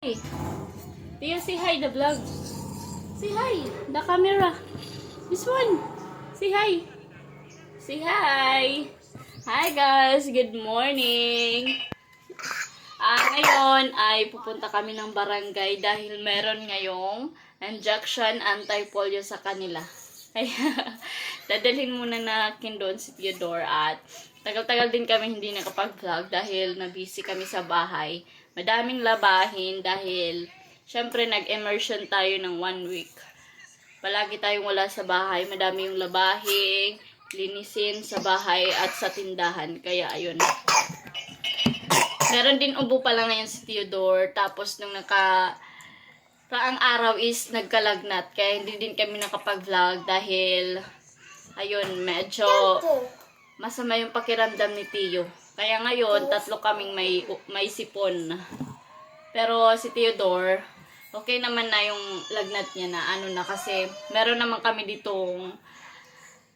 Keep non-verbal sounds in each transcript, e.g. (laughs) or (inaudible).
Hey, Tia, say hi the vlog. Say hi, the camera. This one. Say hi. Say hi. Hi guys, good morning. Ah, ngayon ay pupunta kami ng barangay dahil meron ngayong injection anti-polio sa kanila. Kaya, (laughs) dadalhin muna natin doon si Theodore at tagal-tagal din kami hindi nakapag-vlog dahil na-busy kami sa bahay. Madaming labahin dahil syempre nag-immersion tayo ng one week. Palagi tayong wala sa bahay. Madami yung labahin, linisin sa bahay at sa tindahan. Kaya ayun. Meron din ubo pa lang ngayon si Theodore. Tapos nung naka raang araw is nagkalagnat. Kaya hindi din kami nakapag-vlog dahil ayun, medyo masama yung pakiramdam ni Tio. Kaya ngayon, tatlo kaming may, may sipon. Pero si Theodore, okay naman na yung lagnat niya na ano na kasi meron naman kami ditong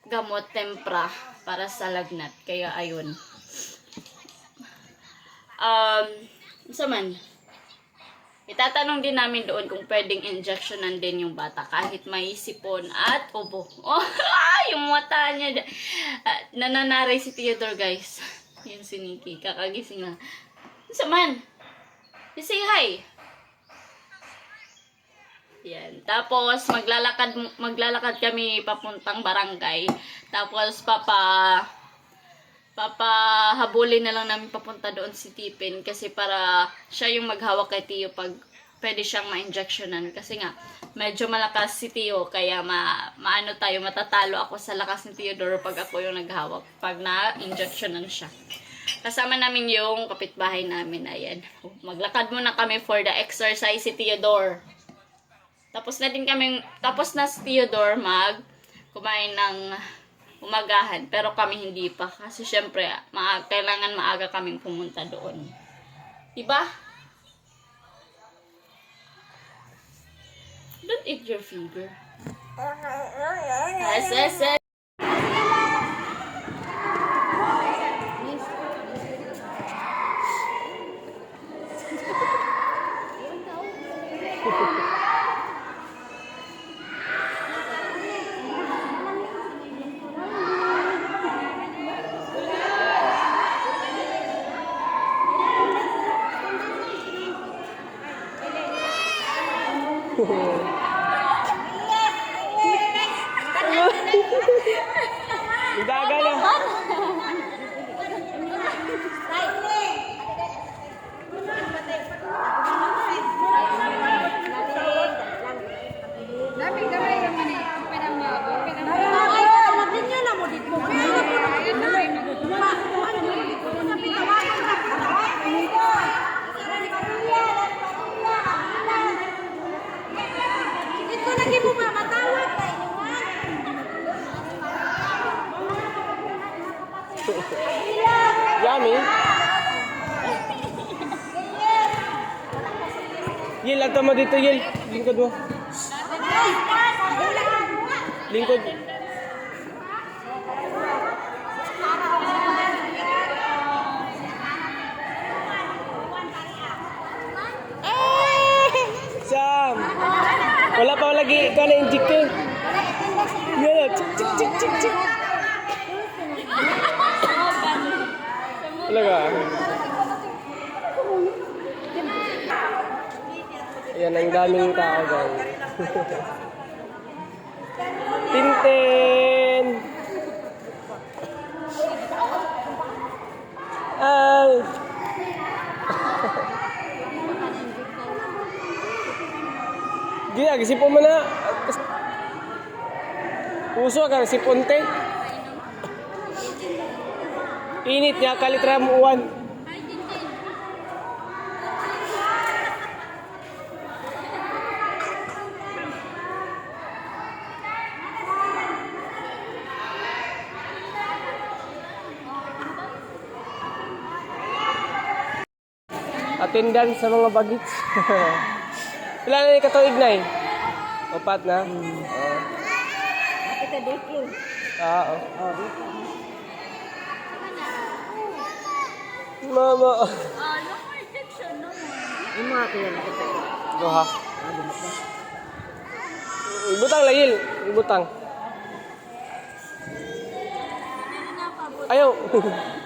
gamot tempra para sa lagnat. Kaya ayun. Um, isa man. Itatanong din namin doon kung pwedeng injectionan din yung bata kahit may sipon at ubo. (laughs) Oh, yung mata niya. Uh, nananaray si Theodore, guys. Yun si Nikki. Kakagising na. Isa man. You say hi. Yan. Tapos, maglalakad, maglalakad kami papuntang barangay. Tapos, papa, papahabulin na lang namin papunta doon si Tipin kasi para siya yung maghawak kay Tio pag pwede siyang ma-injectionan. Kasi nga, medyo malakas si Tio, kaya ma, maano tayo, matatalo ako sa lakas ni Theodore pag ako yung naghawak, pag na-injectionan siya. Kasama namin yung kapitbahay namin, ayan. Maglakad muna kami for the exercise si Theodore. Tapos na din kami, tapos na si Theodore mag kumain ng umagahan. Pero kami hindi pa. Kasi syempre, maa- kailangan maaga kaming pumunta doon. Diba? Don't eat your finger. Yes, yes, yes. Gaga (laughs) na. Ito lagi mo ba matawag na inuwan? Yummy. Yel, agta mo dito, Yel. Lingkod mo. Lingkod. Sam! Wala pa lagi ikaw na inject eh. Yan, chik chik chik chik chik. Talaga. Ang daming tao guys. (laughs) Tintin! Ay! (laughs) Gina, gisipon mo na. Puso ka, sipunte. Init niya, kalitra mo uwan. Attendance sa mga bagits. (laughs) Ilan na yung katuig na eh? Opat na? Oo. Kita dito. Ah, Oo. Mama. Ah, no more injection, no more. Yung mga kaya nakita. Duha. Ibutang layil. Ibutang. Ayaw. (laughs)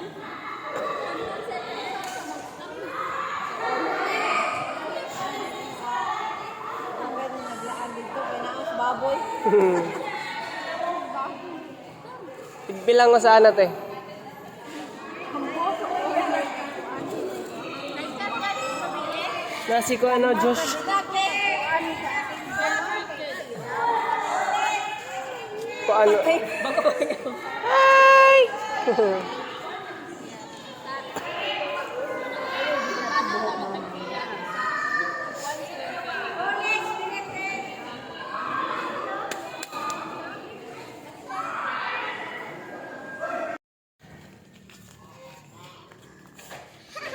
Ang ganun naglaan dito. Kinaos baboy. Bilang mo sa anat eh. Nasi ko ano, Josh. Ko ano. (laughs) Hi!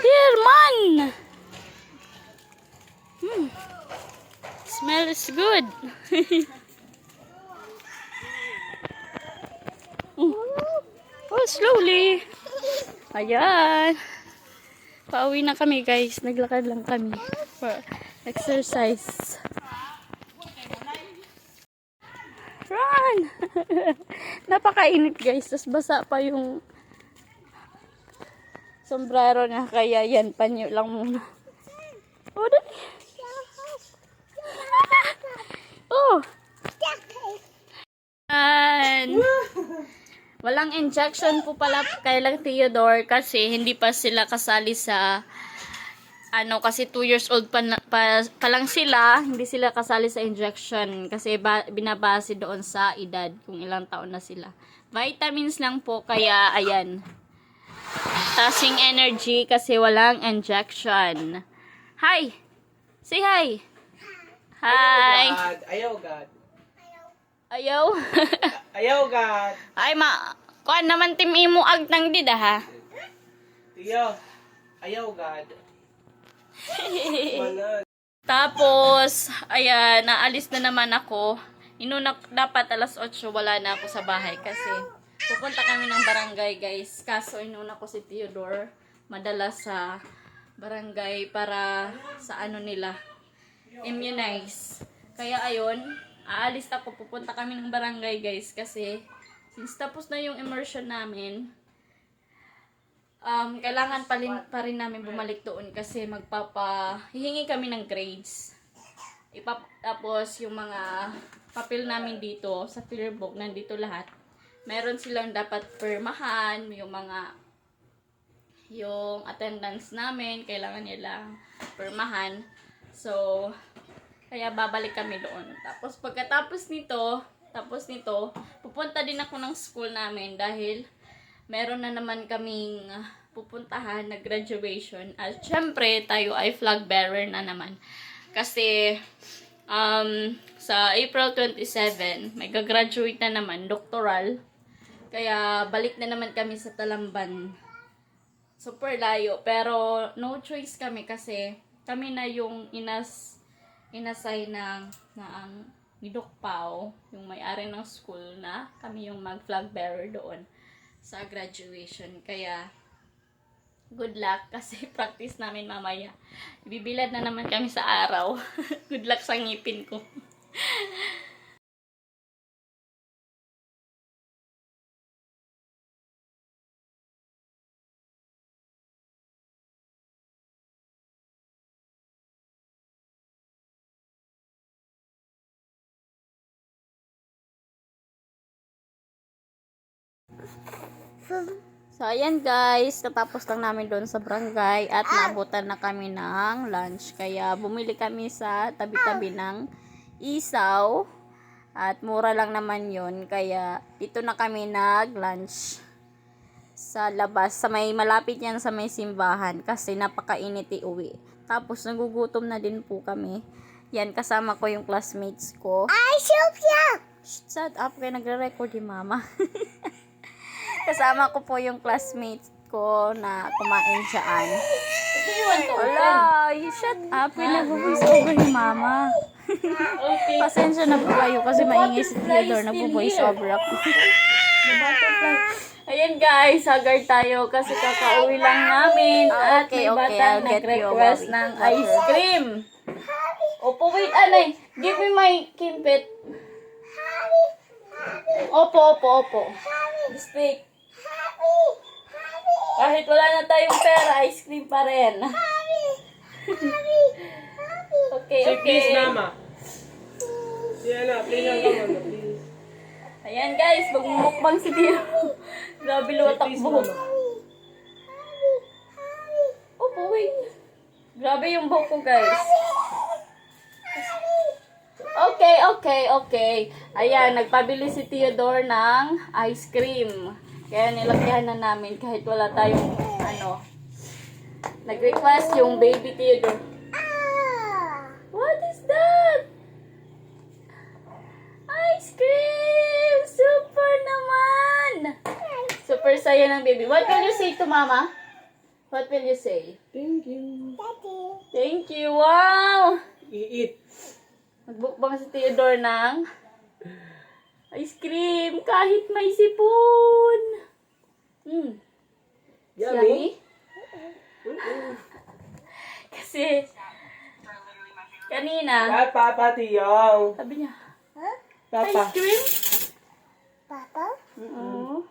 Here, man! Hmm. Smell is good. Mm. oh, slowly. Ayan. Pauwi na kami, guys. Naglakad lang kami for exercise. Run! (laughs) Napakainit, guys. Tapos basa pa yung sombrero na kaya yan panyo lang muna. Oh, dali. Oh. Yan. Walang injection po pala kay lang Theodore kasi hindi pa sila kasali sa ano kasi 2 years old pa, na- pa, pa lang sila, hindi sila kasali sa injection kasi ba, binabase doon sa edad kung ilang taon na sila. Vitamins lang po kaya ayan. Tasing energy kasi walang injection. Hi! Say hi! Hi! God. Ayaw, God. Ayaw. (laughs) Ayaw, God. Ay, ma... Kuan naman tim imo ag nang dida ha. Tiyo. Ayaw, God. (laughs) Tapos, ayan, naalis na naman ako. Inuna, dapat alas 8, wala na ako sa bahay kasi pupunta kami ng barangay, guys. Kaso, inuna ko si Theodore madala sa barangay para sa ano nila, immunize. Kaya, ayun, aalis ako, pupunta kami ng barangay, guys, kasi since tapos na yung immersion namin, um, kailangan pa rin, pa rin namin bumalik doon kasi magpapa, hihingi kami ng grades. Ipap, tapos yung mga papel namin dito sa filler book, nandito lahat. Meron silang dapat permahan, yung mga yung attendance namin, kailangan nilang permahan. So, kaya babalik kami doon. Tapos pagkatapos nito, tapos nito, pupunta din ako ng school namin dahil meron na naman kaming ah, pupuntahan na graduation. At syempre, tayo ay flag bearer na naman. Kasi, um, sa April 27, may gagraduate na naman, doctoral. Kaya, balik na naman kami sa Talamban. Super layo. Pero, no choice kami kasi kami na yung inas inasay ng na ang ni Doc Pao, yung may-ari ng school na kami yung mag-flag bearer doon sa graduation. Kaya, good luck (laughs) kasi practice namin mamaya. Bibilad na naman kami sa araw. (laughs) good luck sa ngipin ko. (laughs) So, ayan guys, natapos lang namin doon sa barangay at naabutan na kami ng lunch. Kaya bumili kami sa tabi-tabi ng isaw at mura lang naman yon Kaya dito na kami nag-lunch sa labas. Sa may malapit yan sa may simbahan kasi napakainit uwi. Tapos nagugutom na din po kami. Yan, kasama ko yung classmates ko. Ay, Sophia! Shut up, kaya nagre-record yung mama. (laughs) Kasama ko po yung classmates ko na kumain siyaan. Wala, you shut up. Pinag-voice over ni mama. Okay. Pasensya na po kayo kasi maingay si Theodore. Nag-voice over ako. Ayan guys, haggard tayo kasi kakauwi lang namin at okay, may okay, batang I'll nag-request ng ice cream. Opo, wait, anay. Give me my kimpit. Opo, opo, opo. Speak. Kahit wala na tayong pera, ice cream pa rin. okay, Say okay. please, mama. Si ano, please lang mama, please. Ayan guys, magmumukbang si Tio. Grabe mama. Opo, wait. Grabe yung buhok ko guys. Okay, okay, okay. Ayan, nagpabili si Theodore ng ice cream. Kaya nilagyan na namin kahit wala tayong ano. Nag-request yung baby Theodore. What is that? Ice cream! Super naman! Super saya ng baby. What will you say to mama? What will you say? Thank you. Thank you! Wow! I-eat. Magbukbang si Theodore ng ice cream kahit may sipon. Hmm. Yummy. Kasi, kanina, Papa, Patiyong. sabi niya, Papa. ice cream? Papa? Oo.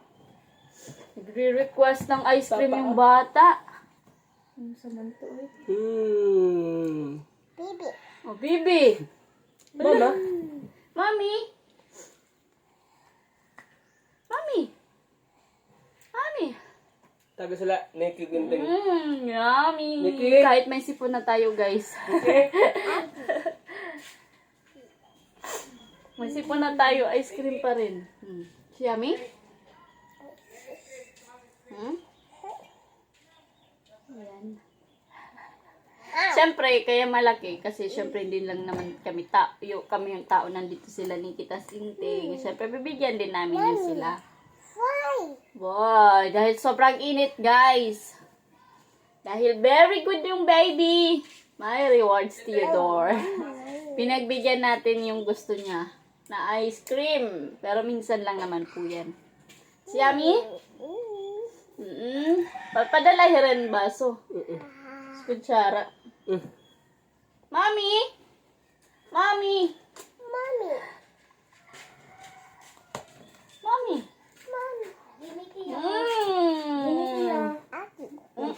Nagre-request ng ice cream Papa. yung bata. Ano sa to eh? Hmm. Oh, Bibi! Mama. Mami! Mami! Taga sila, naked gunting. Mmm, yummy! Nikki? Kahit may sipon na tayo, guys. (laughs) may sipon na tayo, ice cream pa rin. Hmm. Yummy? Hmm? Ayan. Siyempre, kaya malaki kasi siyempre hindi lang naman kami ta yung, kami yung tao nandito sila ni Tita Sinting. Siyempre, bibigyan din namin yun sila. Boy, dahil sobrang init, guys. Dahil very good yung baby. May rewards, Theodore. (laughs) Pinagbigyan natin yung gusto niya na ice cream. Pero minsan lang naman po yan. Si Yami? Mm-mm. Papadala rin baso. Sa Kutsara. Mm. Mami? Mami? Mami? Mm.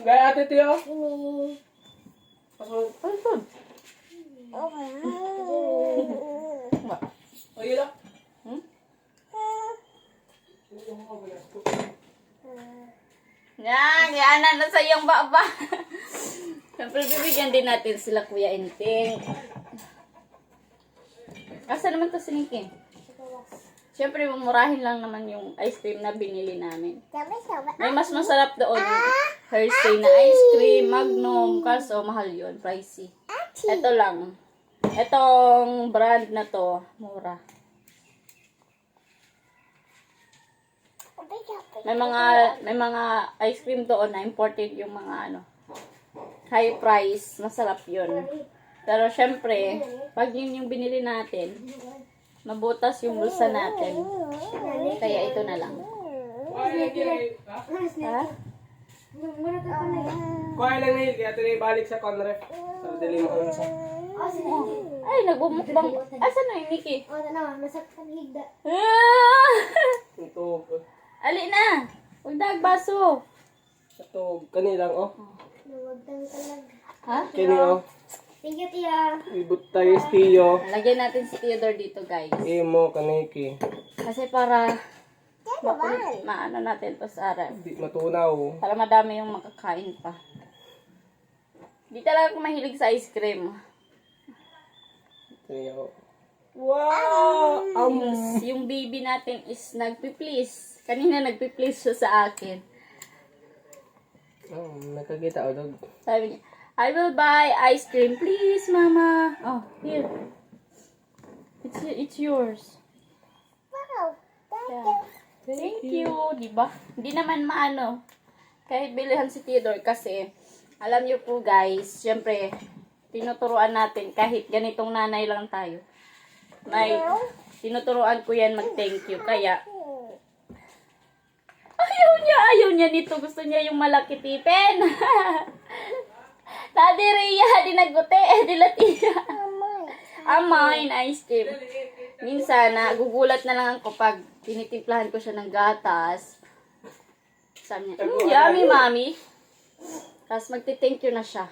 Gaya ate Tiyo. Pasok. Ano to? O, yun lang. Hmm? Yan, yan na na sa iyong baba. Siyempre, bibigyan din natin sila Kuya Inting. Asa naman to si Nikki? Siyempre, mumurahin lang naman yung ice cream na binili namin. May mas masarap doon yung Hershey na ice cream, Magnum, kaso mahal yun, pricey. Ito lang. Itong brand na to, mura. May mga may mga ice cream doon na imported yung mga ano high price, masarap yun. Pero syempre, pag yun yung binili natin, mabutas yung bulsa natin. Kaya ito na lang. Ha? Kuha lang na yun, kaya ito na ibalik sa conref. Para dali mo unsa. Ay, nagbumukbang. Asan na yung Mickey? Oh, na, nasaktan higda. Ah! Ito. Ali na! Huwag nagbaso. Ito. Kanilang, oh. Luwagtang talag. Ha? Kini, oh. Thank you, Tia. Ibut tayo sa Tiyo. Lagyan natin si Theodore dito, guys. Imo, kaniki. Kasi para makulit, maano natin to sa araw. Di matunaw. Para madami yung makakain pa. Di talaga ako mahilig sa ice cream. Tiyo. Wow! Um, Yung, yung baby natin is nagpi-please. Kanina nagpi-please siya sa akin. oh, nakakita, oh, dog. Sabi niya, I will buy ice cream, please, mama. Oh, here. It's, it's yours. Wow. Yeah. Thank you, di ba? Hindi naman maano. Kahit bilihan si Theodore kasi, alam niyo po guys, syempre, tinuturuan natin kahit ganitong nanay lang tayo. May, tinuturuan ko yan mag-thank you. Kaya, Ayaw niya, ayaw niya nito. Gusto niya yung malaki tipen. (laughs) Daddy Rhea, dinagute, eh, dilatiya. Amain, ice cream. Minsan, nagugulat na lang ako pag tinitimplahan ko siya ng gatas. Sabi niya, "Mm, yummy, mami. Tapos magti-thank you na siya.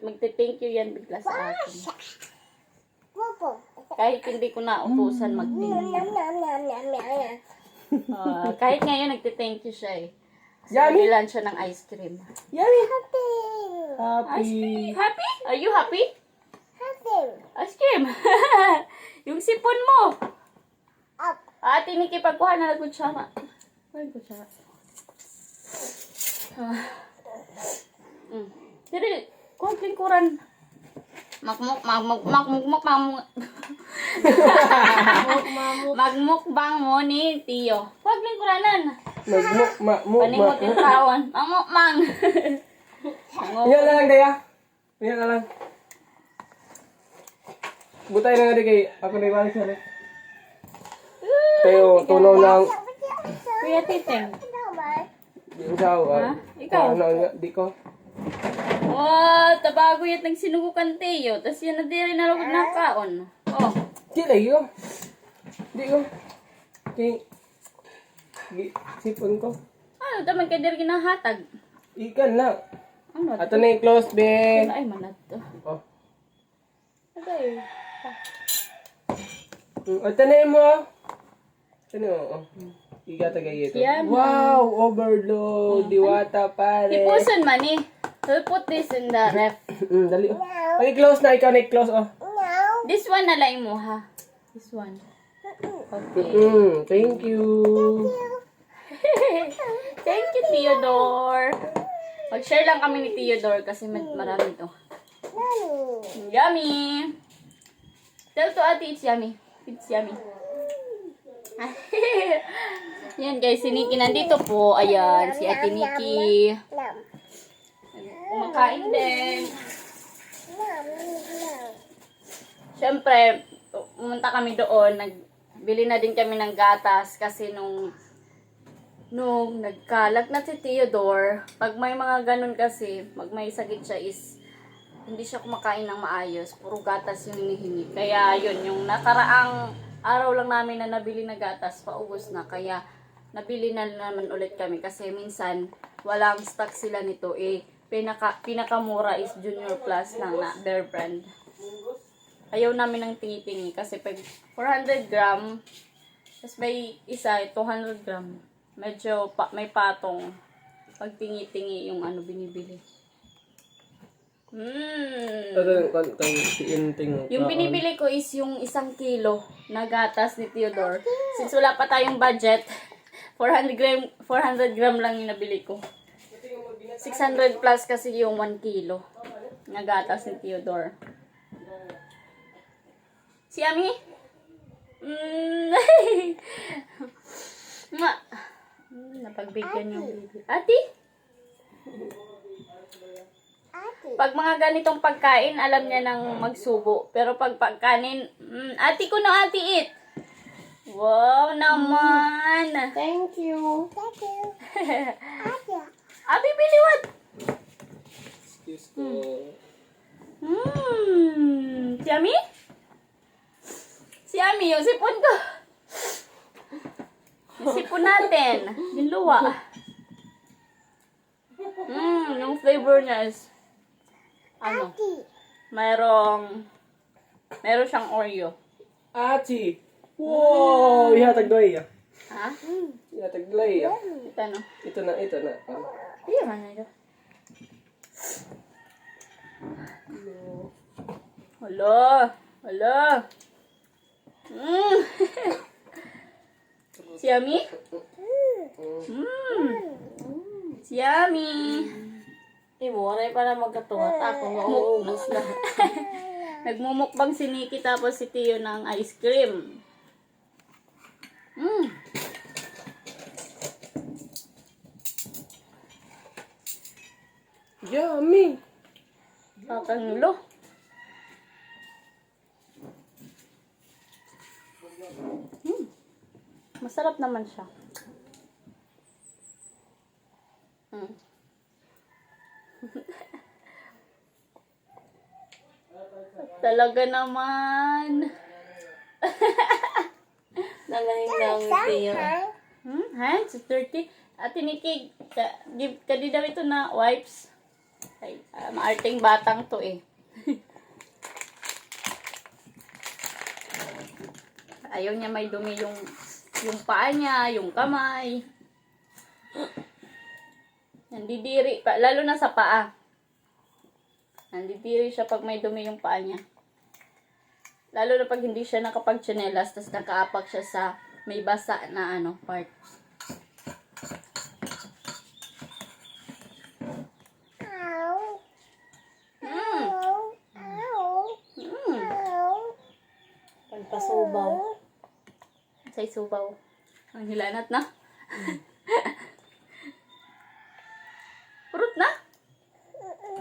Magti-thank you yan bigla sa akin. Kahit hindi ko na utusan mag-thank you. Ah, kahit ngayon, nagti-thank you siya eh. Yummy? Bilan siya ng ice cream. Yummy! Ice Happy! cream. Happy? Are you happy? Ice cream. (laughs) yung sipon mo. Ah, tiniki pagkuha na lang kutsara. Ay, kutsara. Ah. (sighs) Mm. Diri, kuha lingkuran. Magmuk, magmuk, magmuk, magmuk, Magmukbang (laughs) mo ni Tiyo. Huwag lingkuranan. Magmuk, ma, mu, ma. Panimot yung tawon. Magmukbang. (laughs) Yan na lang, Daya. Yan na lang. Butay na nga di kay ako na ibalik sa ulit. Kayo, tunaw lang. Kuya. Yung sao, Ha? ah. Ikaw? Ano nga, di ko. Oh, tabago yat ng sinugukan Tiyo. Tapos yan na di rin nalagod na kaon. Oh. Di lagi ko. Di ko. Kay, gi- sipon ko. Ano, taman kay dir ginahatag. Ikan na. Ano? Ato na yung close, be. Ay, manat to. Oh. Okay. Mm, Ato na mo. Ato na yung, oh. Iga tagay ito. Yan. Wow, overload. Diwata, pare. Ipuson man eh. We'll put this in the ref. Mm, dali. oh. Okay, close na. Ikaw na close, oh. This one na lang mo ha. This one. Okay. Mm, thank you. Thank you, Theodore. Mag-share lang kami ni Theodore kasi marami to. Yummy! Tell to ate it's yummy. It's yummy. (laughs) Yan guys, si Nikki nandito po. Ayan, si ate Nikki. Kumakain din. Siyempre, pumunta kami doon, nagbili na din kami ng gatas kasi nung nung nagkalag na si Theodore, pag may mga ganun kasi, pag may sakit siya is hindi siya kumakain ng maayos, puro gatas yung hinihingi. Kaya yun, yung nakaraang araw lang namin na nabili na gatas, paubos na. Kaya nabili na naman ulit kami kasi minsan walang stock sila nito eh. Pinaka, pinakamura is Junior Plus lang na Bear Brand ayaw namin ng tingi-tingi kasi pag 400 gram, tapos may isa, 200 gram, medyo pa, may patong pag tingi-tingi yung ano binibili. Mm. Yung binibili ko is yung isang kilo na gatas ni Theodore. Since wala pa tayong budget, (laughs) 400 gram, 400 gram lang yung nabili ko. 600 plus kasi yung 1 kilo na gatas ni Theodore. Si Ami? (laughs) Mm. Ma. Mm, napagbigyan yung baby. Ati? Pag mga ganitong pagkain, alam niya nang magsubo. Pero pag pagkanin, mm, ati ko na ati it. Wow naman. Thank you. Abi (laughs) biliwat. Excuse ko. Hmm. Si Ami? Si Ami, yung sipon ko. Yung sipon natin. Yung luwa. Hmm, yung flavor niya is, ano, mayroong, meron siyang Oreo. Ati! Wow! Ihatag doy. ah. Ha? Ihatag doy. ah. Ito ano? Ito na, ito na. Ah. Iya man ito. Hala. Hala. Mm. Si Yummy? Mm. Si Yummy. Imuray pa na magkatuwa. Ako mauubos na. (laughs) Nagmumukbang si Nikki tapos si Tio ng ice cream. Mm. Yummy! Papangulo. Mm. Masarap naman siya. Hmm. (laughs) Talaga naman. (laughs) Nanganing lang kayo. Hmm? Ha? 30? At tinikig, ka, give, kadi daw ito na wipes. Ay, uh, maarting batang to eh. (laughs) Ayaw niya may dumi yung yung paa niya, yung kamay. Nandidiri pa, lalo na sa paa. Nandidiri siya pag may dumi yung paa niya. Lalo na pag hindi siya nakapag-chanelas, tapos nakaapak siya sa may basa na ano, part. Mm. Mm. Pagpasubaw. Sa isubaw. Ang hilanat na. (laughs) Purot na.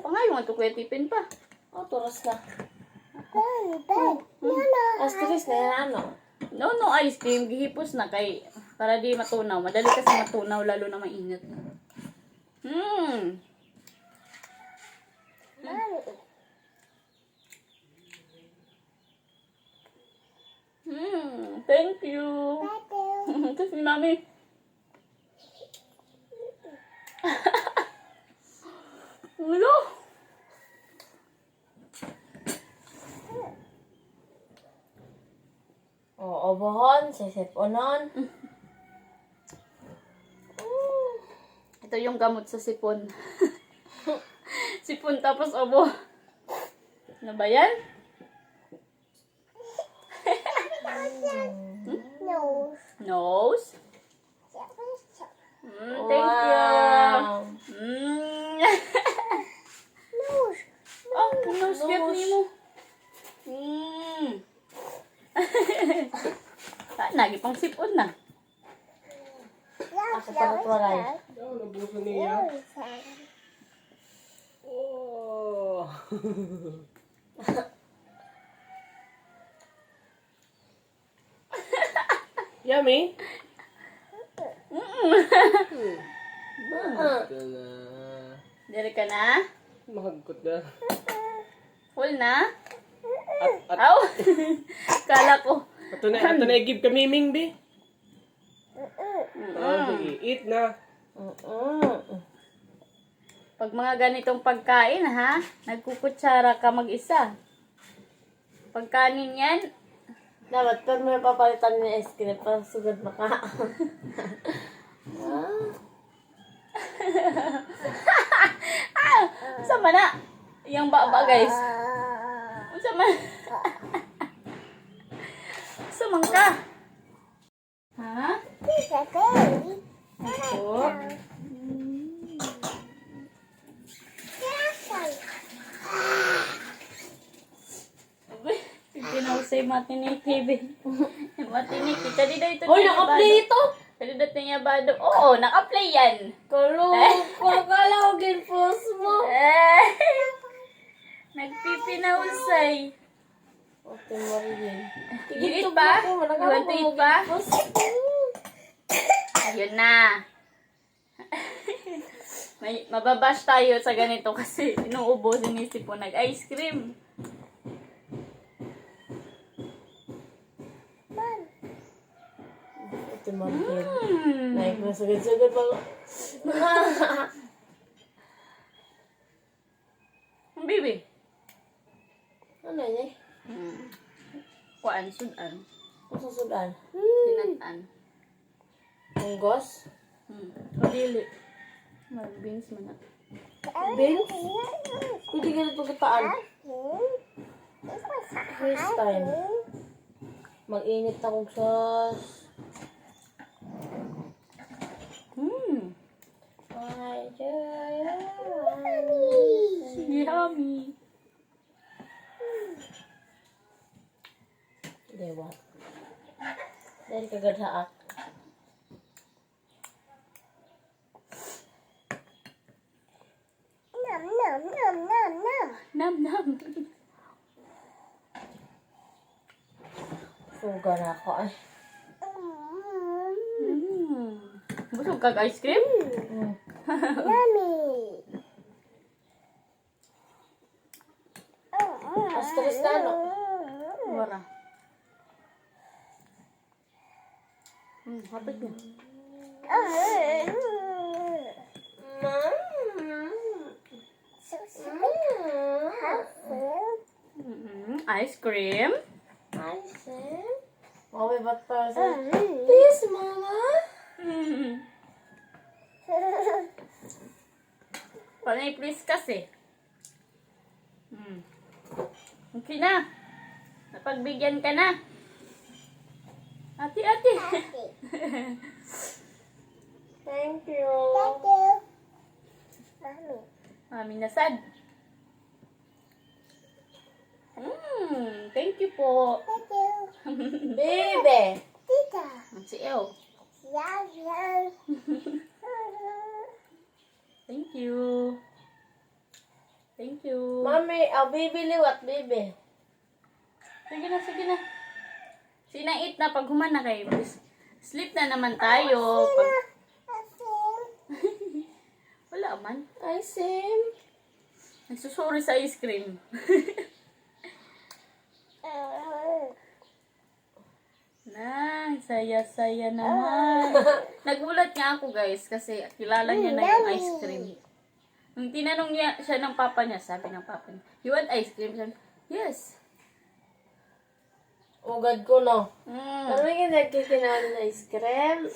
Pangayon mo ito kuya tipin pa. Oh, turos na. Asteris na yan, ano? No, no ice cream. Gihipos na kay para di matunaw. Madali kasi matunaw lalo na mainit. Hmm. Hmm. Thank you. Tapos si mami. Ulo. Oo, bohon. Sisiponon. (laughs) Ito yung gamot sa sipon. (laughs) sipon tapos obo. Ano ba yan? Nose. Mm, thank you. Wow. Mm. oh, nose cute ni mo. Mm. ah, nagi pang sipon na. Ako pa natuwaray. Oh, nabuso (laughs) niya. Oh. Yummy. Ito na. Dere ka na? Mahagkot na. Full na? At, at, Aw! (laughs) Kala ko. ato na, ato na i-give ka miming, be. Oh, sige, eat na. Pag mga ganitong pagkain, ha? Nagkukutsara ka mag-isa. Pagkanin yan, Dapat pag may papalitan ni ice cream, para sugad maka. Sama na. Yung baba, guys. Sama. Samang ka. Ha? Ako? Pinausay matiniki, be. Matiniki. Kadi daw ito Hoy, naka-play ito! Kadi daw niya bado. Oo, naka-play yan. Kalo, kakala ko ginpos mo. (laughs) Nagpipinausay. Ate Marilyn. Want to eat pa? Ayun na. (laughs) May mababash tayo sa ganito kasi inuubo sinisip po nag-ice cream. Ate Marilyn. Hmm. Naik na sugad-sugad pa. Baby. Ano yan eh? Hmm. Kuan, sudan. Ang susudan. Tinatan. Munggos? Hmm. Kadili. Mag-beans mo na. Beans? Pwede ka nito kataan. First time. Mag-init akong sauce. อืม Why do you love me? yummy เดี๋ยววะเล่นกับกระทะน้ำน้ำน้ำน้ำน้ำน้ำน้ำฟูกระทะคอย Busog ka ice cream? Mm. Astres na no? Wara. Hmm, hapit na. Mm, ice cream. Mami, ba't para sa... Please, mama. (laughs) Panay please kasi. Mm. Okay na. Napagbigyan ka na. Ate, ate. (laughs) Thank you. Mami nasad. Mm, thank you po. (laughs) Baby. Si El. (laughs) Thank you. Thank you. Mami, I'll baby liwat, baby. Sige na, sige na. Sinait na pag humana kayo. Sleep na naman tayo. Pag... (laughs) Wala man. Ay, Sim. Nagsusuri sa ice cream. (laughs) na, saya-saya naman. (laughs) Nagulat nga ako guys kasi kilala niya na yung ice cream. Nung tinanong niya siya ng papa niya, sabi ng papa niya, you want ice cream? Sabi, yes. Ugad ko, no. Mm. Ano yung nagkikinaan na ice cream?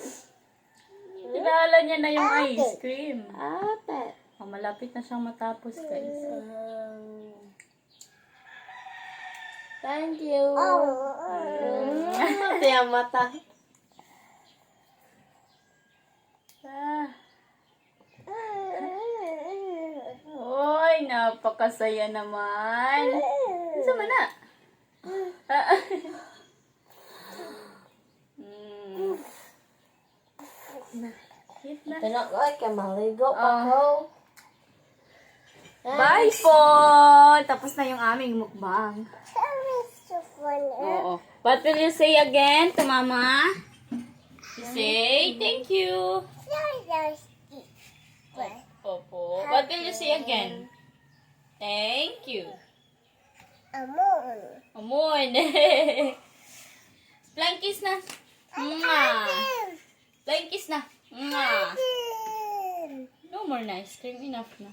Kilala niya na yung ice cream. Ate. Oh, malapit na siyang matapos guys. Um, thank you. Mm, Mati ang mata. Ah. Oy, napakasaya naman. Sama na. Ah. mm. Cute na. Tinak ko, ay, kamaligo pa Ah. ko. Bye po! Tapos na yung aming mukbang. Oo. What will you say again to mama? Say thank you. Opo. What will you say again? Thank you. Amon. (laughs) Flying kiss na. Mwah. Flying kiss na. Mwah. No more na ice cream. Enough na.